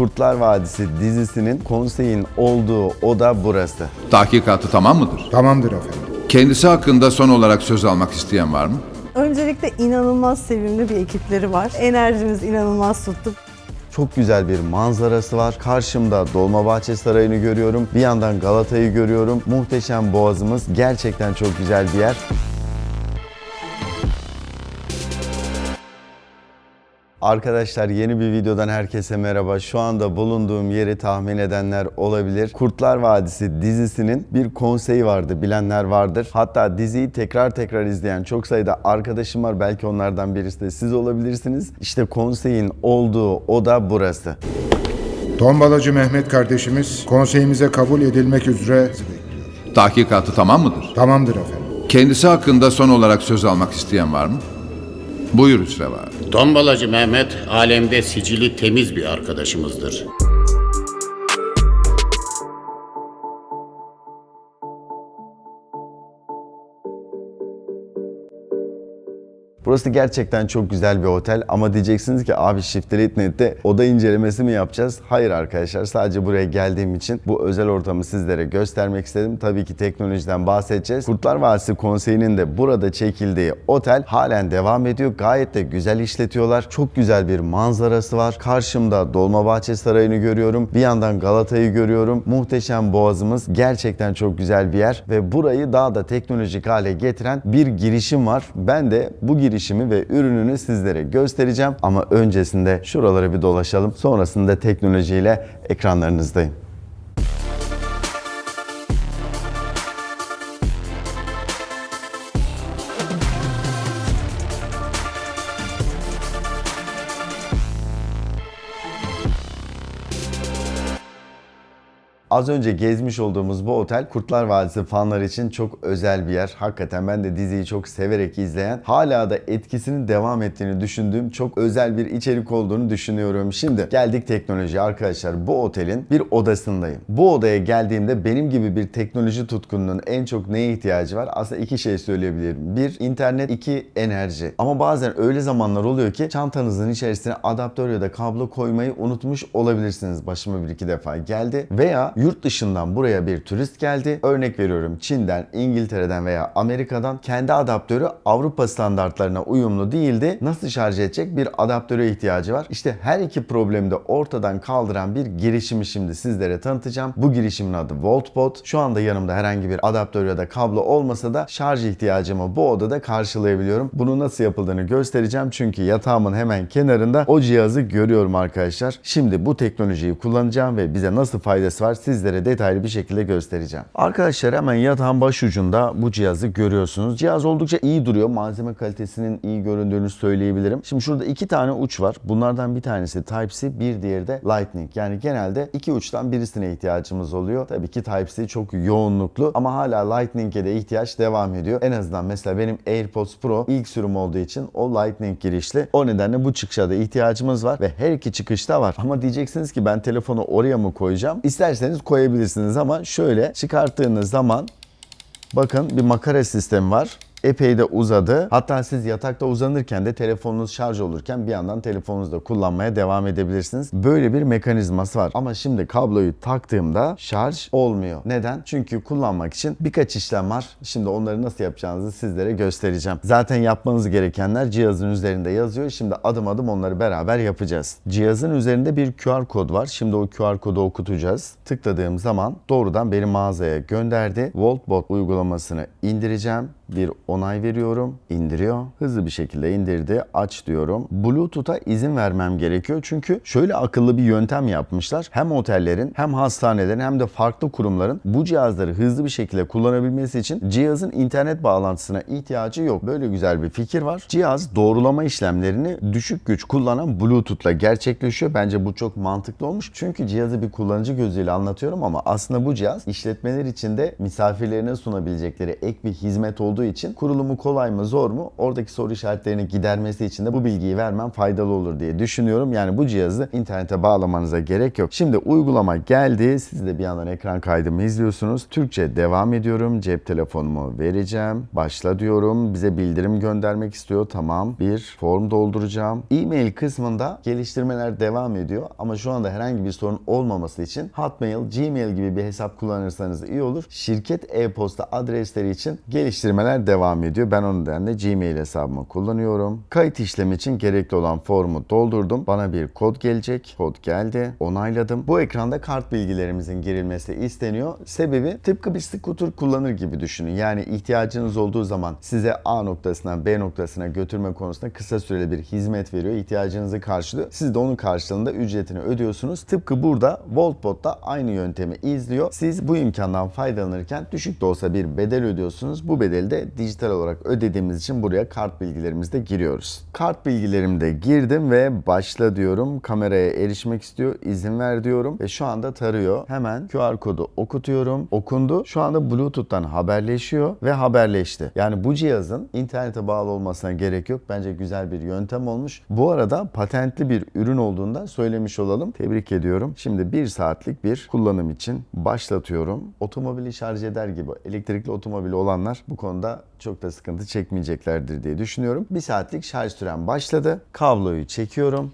Kurtlar Vadisi dizisinin konseyin olduğu oda burası. Tahkikatı tamam mıdır? Tamamdır efendim. Kendisi hakkında son olarak söz almak isteyen var mı? Öncelikle inanılmaz sevimli bir ekipleri var. Enerjimiz inanılmaz tuttu. Çok güzel bir manzarası var. Karşımda Dolmabahçe Sarayı'nı görüyorum. Bir yandan Galata'yı görüyorum. Muhteşem boğazımız. Gerçekten çok güzel bir yer. Arkadaşlar yeni bir videodan herkese merhaba. Şu anda bulunduğum yeri tahmin edenler olabilir. Kurtlar Vadisi dizisinin bir konseyi vardı. Bilenler vardır. Hatta diziyi tekrar tekrar izleyen çok sayıda arkadaşım var. Belki onlardan birisi de siz olabilirsiniz. İşte konseyin olduğu oda burası. Tombalacı Mehmet kardeşimiz konseyimize kabul edilmek üzere. Tahkikatı tamam mıdır? Tamamdır efendim. Kendisi hakkında son olarak söz almak isteyen var mı? Buyur Hüsreva. Tombalacı Mehmet alemde sicili temiz bir arkadaşımızdır. Burası gerçekten çok güzel bir otel ama diyeceksiniz ki abi Shift.net'te oda incelemesi mi yapacağız? Hayır arkadaşlar sadece buraya geldiğim için bu özel ortamı sizlere göstermek istedim. Tabii ki teknolojiden bahsedeceğiz. Kurtlar Vadisi Konseyi'nin de burada çekildiği otel halen devam ediyor. Gayet de güzel işletiyorlar. Çok güzel bir manzarası var. Karşımda Dolmabahçe Sarayı'nı görüyorum. Bir yandan Galata'yı görüyorum. Muhteşem boğazımız. Gerçekten çok güzel bir yer ve burayı daha da teknolojik hale getiren bir girişim var. Ben de bu girişimi ve ürününü sizlere göstereceğim ama öncesinde şuraları bir dolaşalım. Sonrasında teknolojiyle ekranlarınızdayım. Az önce gezmiş olduğumuz bu otel Kurtlar Vadisi fanları için çok özel bir yer. Hakikaten ben de diziyi çok severek izleyen, hala da etkisinin devam ettiğini düşündüğüm çok özel bir içerik olduğunu düşünüyorum. Şimdi geldik teknoloji arkadaşlar. Bu otelin bir odasındayım. Bu odaya geldiğimde benim gibi bir teknoloji tutkununun en çok neye ihtiyacı var? Aslında iki şey söyleyebilirim. Bir, internet, iki, enerji. Ama bazen öyle zamanlar oluyor ki çantanızın içerisine adaptör ya da kablo koymayı unutmuş olabilirsiniz. Başıma bir iki defa geldi. Veya yurt dışından buraya bir turist geldi. Örnek veriyorum Çin'den, İngiltere'den veya Amerika'dan kendi adaptörü Avrupa standartlarına uyumlu değildi. Nasıl şarj edecek bir adaptöre ihtiyacı var. İşte her iki problemi de ortadan kaldıran bir girişimi şimdi sizlere tanıtacağım. Bu girişimin adı VoltBot. Şu anda yanımda herhangi bir adaptör ya da kablo olmasa da şarj ihtiyacımı bu odada karşılayabiliyorum. Bunu nasıl yapıldığını göstereceğim çünkü yatağımın hemen kenarında o cihazı görüyorum arkadaşlar. Şimdi bu teknolojiyi kullanacağım ve bize nasıl faydası var sizlere detaylı bir şekilde göstereceğim. Arkadaşlar hemen yatağın baş ucunda bu cihazı görüyorsunuz. Cihaz oldukça iyi duruyor. Malzeme kalitesinin iyi göründüğünü söyleyebilirim. Şimdi şurada iki tane uç var. Bunlardan bir tanesi Type-C, bir diğeri de Lightning. Yani genelde iki uçtan birisine ihtiyacımız oluyor. Tabii ki Type-C çok yoğunluklu ama hala Lightning'e de ihtiyaç devam ediyor. En azından mesela benim AirPods Pro ilk sürüm olduğu için o Lightning girişli. O nedenle bu çıkışa da ihtiyacımız var ve her iki çıkışta var. Ama diyeceksiniz ki ben telefonu oraya mı koyacağım? İsterseniz koyabilirsiniz ama şöyle çıkarttığınız zaman bakın bir makara sistemi var epey de uzadı. Hatta siz yatakta uzanırken de telefonunuz şarj olurken bir yandan telefonunuzu da kullanmaya devam edebilirsiniz. Böyle bir mekanizması var. Ama şimdi kabloyu taktığımda şarj olmuyor. Neden? Çünkü kullanmak için birkaç işlem var. Şimdi onları nasıl yapacağınızı sizlere göstereceğim. Zaten yapmanız gerekenler cihazın üzerinde yazıyor. Şimdi adım adım onları beraber yapacağız. Cihazın üzerinde bir QR kod var. Şimdi o QR kodu okutacağız. Tıkladığım zaman doğrudan beni mağazaya gönderdi. Voltbot uygulamasını indireceğim bir onay veriyorum. indiriyor. Hızlı bir şekilde indirdi. Aç diyorum. Bluetooth'a izin vermem gerekiyor. Çünkü şöyle akıllı bir yöntem yapmışlar. Hem otellerin hem hastanelerin hem de farklı kurumların bu cihazları hızlı bir şekilde kullanabilmesi için cihazın internet bağlantısına ihtiyacı yok. Böyle güzel bir fikir var. Cihaz doğrulama işlemlerini düşük güç kullanan Bluetooth'la gerçekleşiyor. Bence bu çok mantıklı olmuş. Çünkü cihazı bir kullanıcı gözüyle anlatıyorum ama aslında bu cihaz işletmeler içinde misafirlerine sunabilecekleri ek bir hizmet olduğu olduğu için kurulumu kolay mı zor mu oradaki soru işaretlerini gidermesi için de bu bilgiyi vermem faydalı olur diye düşünüyorum. Yani bu cihazı internete bağlamanıza gerek yok. Şimdi uygulama geldi. Siz de bir yandan ekran kaydımı izliyorsunuz. Türkçe devam ediyorum. Cep telefonumu vereceğim. Başla diyorum. Bize bildirim göndermek istiyor. Tamam. Bir form dolduracağım. E-mail kısmında geliştirmeler devam ediyor. Ama şu anda herhangi bir sorun olmaması için Hotmail, Gmail gibi bir hesap kullanırsanız iyi olur. Şirket e-posta adresleri için geliştirmeler devam ediyor. Ben onun nedenle Gmail hesabımı kullanıyorum. Kayıt işlemi için gerekli olan formu doldurdum. Bana bir kod gelecek. Kod geldi. Onayladım. Bu ekranda kart bilgilerimizin girilmesi isteniyor. Sebebi tıpkı bir skuter kullanır gibi düşünün. Yani ihtiyacınız olduğu zaman size A noktasından B noktasına götürme konusunda kısa süreli bir hizmet veriyor. İhtiyacınızı karşılıyor. Siz de onun karşılığında ücretini ödüyorsunuz. Tıpkı burada Voltbot da aynı yöntemi izliyor. Siz bu imkandan faydalanırken düşük de olsa bir bedel ödüyorsunuz. Bu bedeli de dijital olarak ödediğimiz için buraya kart bilgilerimizi de giriyoruz. Kart bilgilerimi de girdim ve başla diyorum. Kameraya erişmek istiyor. İzin ver diyorum ve şu anda tarıyor. Hemen QR kodu okutuyorum. Okundu. Şu anda Bluetooth'tan haberleşiyor ve haberleşti. Yani bu cihazın internete bağlı olmasına gerek yok. Bence güzel bir yöntem olmuş. Bu arada patentli bir ürün olduğunda söylemiş olalım. Tebrik ediyorum. Şimdi bir saatlik bir kullanım için başlatıyorum. Otomobili şarj eder gibi elektrikli otomobili olanlar bu konuda çok da sıkıntı çekmeyeceklerdir diye düşünüyorum. Bir saatlik şarj süren başladı. Kabloyu çekiyorum.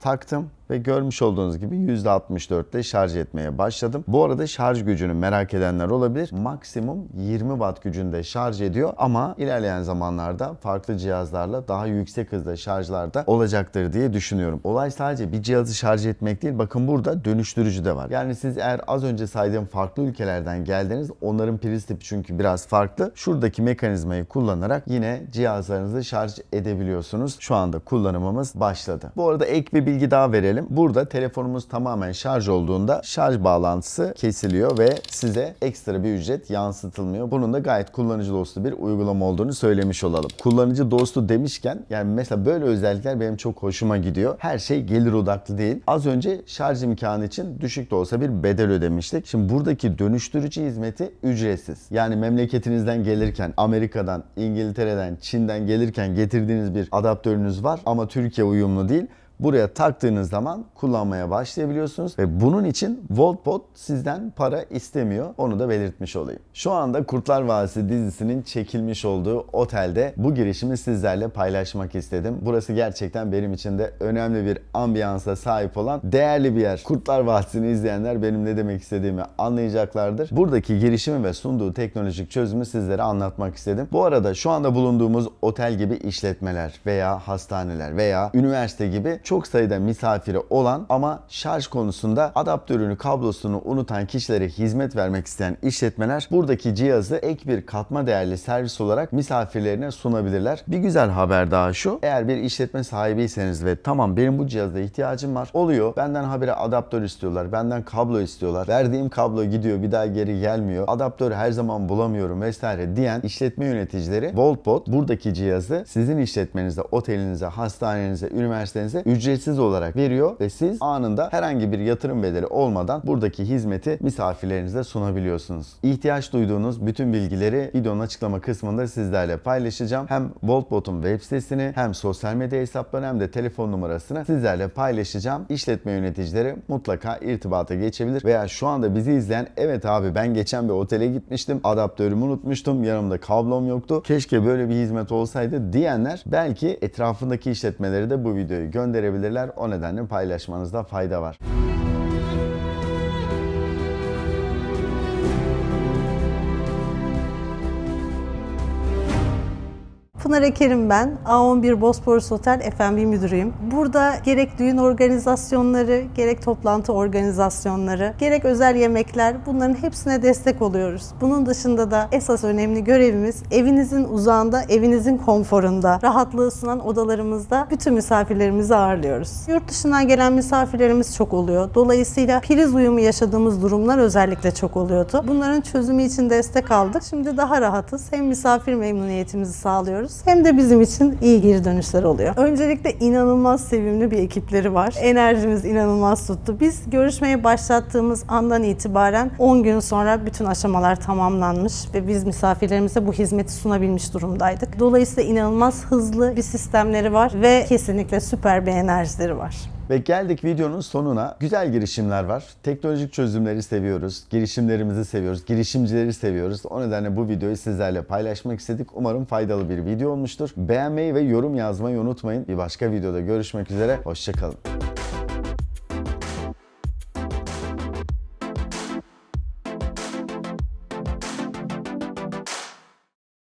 Taktım ve görmüş olduğunuz gibi %64 ile şarj etmeye başladım. Bu arada şarj gücünü merak edenler olabilir. Maksimum 20 watt gücünde şarj ediyor ama ilerleyen zamanlarda farklı cihazlarla daha yüksek hızda şarjlarda olacaktır diye düşünüyorum. Olay sadece bir cihazı şarj etmek değil. Bakın burada dönüştürücü de var. Yani siz eğer az önce saydığım farklı ülkelerden geldiniz onların priz tipi çünkü biraz farklı. Şuradaki mekanizmayı kullanarak yine cihazlarınızı şarj edebiliyorsunuz. Şu anda kullanımımız başladı. Bu arada ek bir bilgi daha verelim. Burada telefonumuz tamamen şarj olduğunda şarj bağlantısı kesiliyor ve size ekstra bir ücret yansıtılmıyor. Bunun da gayet kullanıcı dostu bir uygulama olduğunu söylemiş olalım. Kullanıcı dostu demişken yani mesela böyle özellikler benim çok hoşuma gidiyor. Her şey gelir odaklı değil. Az önce şarj imkanı için düşük de olsa bir bedel ödemiştik. Şimdi buradaki dönüştürücü hizmeti ücretsiz. Yani memleketinizden gelirken Amerika'dan, İngiltere'den, Çin'den gelirken getirdiğiniz bir adaptörünüz var ama Türkiye uyumlu değil. Buraya taktığınız zaman kullanmaya başlayabiliyorsunuz ve bunun için Voltbot sizden para istemiyor. Onu da belirtmiş olayım. Şu anda Kurtlar Vadisi dizisinin çekilmiş olduğu otelde bu girişimi sizlerle paylaşmak istedim. Burası gerçekten benim için de önemli bir ambiyansa sahip olan değerli bir yer. Kurtlar Vadisi'ni izleyenler benim ne demek istediğimi anlayacaklardır. Buradaki girişimi ve sunduğu teknolojik çözümü sizlere anlatmak istedim. Bu arada şu anda bulunduğumuz otel gibi işletmeler veya hastaneler veya üniversite gibi çok sayıda misafiri olan ama şarj konusunda adaptörünü, kablosunu unutan kişilere hizmet vermek isteyen işletmeler buradaki cihazı ek bir katma değerli servis olarak misafirlerine sunabilirler. Bir güzel haber daha şu. Eğer bir işletme sahibiyseniz ve tamam benim bu cihazda ihtiyacım var. Oluyor. Benden habire adaptör istiyorlar. Benden kablo istiyorlar. Verdiğim kablo gidiyor bir daha geri gelmiyor. Adaptör her zaman bulamıyorum vesaire diyen işletme yöneticileri Voltbot buradaki cihazı sizin işletmenize, otelinize, hastanenize, üniversitenize ücretsiz olarak veriyor ve siz anında herhangi bir yatırım bedeli olmadan buradaki hizmeti misafirlerinize sunabiliyorsunuz. İhtiyaç duyduğunuz bütün bilgileri videonun açıklama kısmında sizlerle paylaşacağım. Hem Voltbot'un web sitesini hem sosyal medya hesaplarını hem de telefon numarasını sizlerle paylaşacağım. İşletme yöneticileri mutlaka irtibata geçebilir veya şu anda bizi izleyen evet abi ben geçen bir otele gitmiştim adaptörümü unutmuştum yanımda kablom yoktu keşke böyle bir hizmet olsaydı diyenler belki etrafındaki işletmeleri de bu videoyu gönderebilirler. O nedenle paylaşmanızda fayda var. Pınar Ekerim ben. A11 Bosporus Otel F&B müdürüyüm. Burada gerek düğün organizasyonları, gerek toplantı organizasyonları, gerek özel yemekler bunların hepsine destek oluyoruz. Bunun dışında da esas önemli görevimiz evinizin uzağında, evinizin konforunda, rahatlığı sunan odalarımızda bütün misafirlerimizi ağırlıyoruz. Yurt dışından gelen misafirlerimiz çok oluyor. Dolayısıyla priz uyumu yaşadığımız durumlar özellikle çok oluyordu. Bunların çözümü için destek aldık. Şimdi daha rahatız. Hem misafir memnuniyetimizi sağlıyoruz alıyoruz hem de bizim için iyi geri dönüşler oluyor. Öncelikle inanılmaz sevimli bir ekipleri var. Enerjimiz inanılmaz tuttu. Biz görüşmeye başlattığımız andan itibaren 10 gün sonra bütün aşamalar tamamlanmış ve biz misafirlerimize bu hizmeti sunabilmiş durumdaydık. Dolayısıyla inanılmaz hızlı bir sistemleri var ve kesinlikle süper bir enerjileri var. Ve geldik videonun sonuna. Güzel girişimler var. Teknolojik çözümleri seviyoruz. Girişimlerimizi seviyoruz. Girişimcileri seviyoruz. O nedenle bu videoyu sizlerle paylaşmak istedik. Umarım faydalı bir video olmuştur. Beğenmeyi ve yorum yazmayı unutmayın. Bir başka videoda görüşmek üzere. Hoşçakalın.